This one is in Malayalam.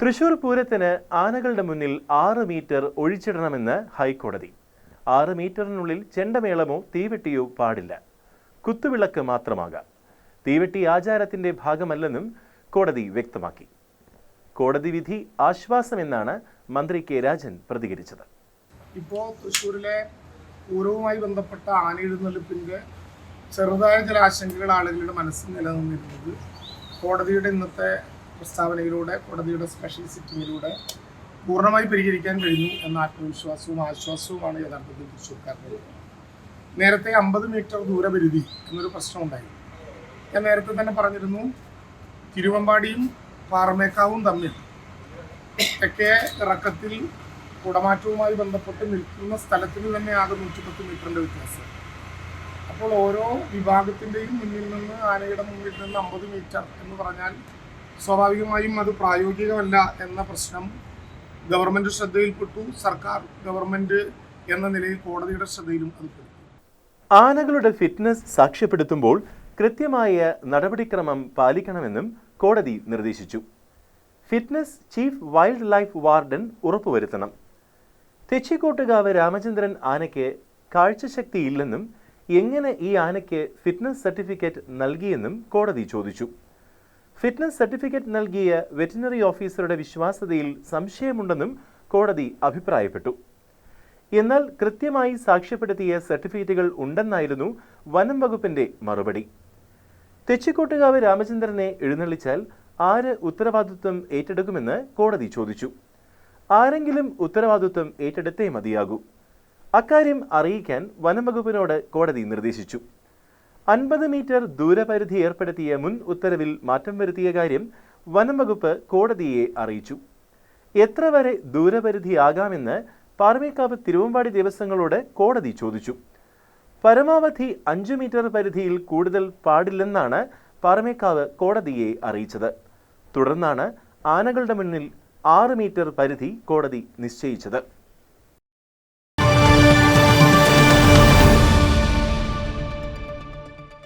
തൃശൂർ പൂരത്തിന് ആനകളുടെ മുന്നിൽ ആറ് മീറ്റർ ഒഴിച്ചിടണമെന്ന് ഹൈക്കോടതി. ആറ് മീറ്ററിനുള്ളിൽ ചെണ്ടമേളമോ തീവെട്ടിയോ പാടില്ല. കുത്തുവിളക്ക് മാത്രമാകാം. തീവെട്ടി ആചാരത്തിന്റെ ഭാഗമല്ലെന്നും കോടതി വ്യക്തമാക്കി. കോടതി വിധി ആശ്വാസമെന്നാണ് മന്ത്രി കെ രാജൻ പ്രതികരിച്ചത്. ഇപ്പോൾ തൃശ്ശൂരിലെ പൂരവുമായി ബന്ധപ്പെട്ട ആനയെഴുന്നള്ളിപ്പിന്റെ ചെറുതായ ചില ആശങ്കകൾ ആളുകളുടെ മനസ്സിൽ നിലനിന്നിരുന്നത് കോടതിയുടെ ഇന്നത്തെ പ്രസ്താവനയിലൂടെ കോടതിയുടെ സ്പെഷ്യൽ സിറ്റിങ്ങിലൂടെ പൂർണമായി പരിഹരിക്കാൻ കഴിഞ്ഞു എന്ന ആത്മവിശ്വാസവും ആശ്വാസവുമാണ് യഥാർത്ഥത്തിൽ തൃശ്ശൂർക്കാരുടെ നേരത്തെ അമ്പത് മീറ്റർ ദൂരപരിധി എന്നൊരു പ്രശ്നമുണ്ടായി. ഞാൻ നേരത്തെ തന്നെ പറഞ്ഞിരുന്നു തിരുവമ്പാടിയും പാറമേക്കാവും തമ്മിൽ തെക്കേ ഇറക്കത്തിൽ കുടമാറ്റവുമായി ബന്ധപ്പെട്ട് നിൽക്കുന്ന സ്ഥലത്തിന് തന്നെ ആകെ നൂറ്റിപ്പത്ത് മീറ്ററിന്റെ വ്യത്യാസം. അപ്പോൾ ഓരോ വിഭാഗത്തിന്റെയും മുന്നിൽ നിന്ന് ആനയുടെ മുന്നിൽ നിന്ന് അമ്പത് മീറ്റർ എന്ന് പറഞ്ഞാൽ സ്വാഭാവികമായും അത് പ്രായോഗികമല്ല എന്ന പ്രശ്നം ഗവൺമെന്റ് ശ്രദ്ധയിൽപ്പെട്ടു. സർക്കാർ ഗവൺമെന്റ് എന്ന നിലയിൽ കോടതിയുടെ ശ്രദ്ധയിലും അത് പെട്ടു ആനകളുടെ ഫിറ്റ്നസ് സാക്ഷ്യപ്പെടുത്തുമ്പോൾ കൃത്യമായ നടപടിക്രമം പാലിക്കണമെന്നും കോടതി നിർദ്ദേശിച്ചു. Fitness chief wild life warden ഉറപ്പുവരുത്തണം. തെച്ചിക്കോട്ടുകാവ് രാമചന്ദ്രൻ ആനയ്ക്ക് കാഴ്ചശക്തിയില്ലെന്നും എങ്ങനെ ഈ ആനയ്ക്ക് ഫിറ്റ്നസ് സർട്ടിഫിക്കറ്റ് നൽകിയെന്നും കോടതി ചോദിച്ചു. ഫിറ്റ്നസ് സർട്ടിഫിക്കറ്റ് നൽകിയ വെറ്റിനറി ഓഫീസറുടെ വിശ്വാസ്യതയിൽ സംശയമുണ്ടെന്നും കോടതി അഭിപ്രായപ്പെട്ടു. എന്നാൽ കൃത്യമായി സാക്ഷ്യപ്പെടുത്തിയ സർട്ടിഫിക്കറ്റുകൾ ഉണ്ടെന്നായിരുന്നു വനം വകുപ്പിന്റെ മറുപടി. തെച്ചിക്കോട്ടുകാവ് രാമചന്ദ്രനെ എഴുന്നള്ളിച്ചാൽ ആര് ഉത്തരവാദിത്വം ഏറ്റെടുക്കുമെന്ന് കോടതി ചോദിച്ചു. ആരെങ്കിലും ഉത്തരവാദിത്വം ഏറ്റെടുത്തേ മതിയാകൂ. അക്കാര്യം അറിയിക്കാൻ വനം വകുപ്പിനോട് കോടതി നിർദ്ദേശിച്ചു. അൻപത് മീറ്റർ ദൂരപരിധി ഏർപ്പെടുത്തിയ മുൻ ഉത്തരവിൽ മാറ്റം വരുത്തിയ കാര്യം വനം വകുപ്പ് കോടതിയെ അറിയിച്ചു. എത്ര വരെ ദൂരപരിധിയാകാമെന്ന് പാറമേക്കാവ് തിരുവമ്പാടി ദിവസങ്ങളോട് കോടതി ചോദിച്ചു. പരമാവധി അഞ്ചു മീറ്റർ പരിധിയിൽ കൂടുതൽ പാടില്ലെന്നാണ് പാറമേക്കാവ് കോടതിയെ അറിയിച്ചത്. തുടർന്നാണ് ആനകളുടെ മുന്നിൽ ആറ് മീറ്റർ പരിധി കോടതി നിശ്ചയിച്ചത്.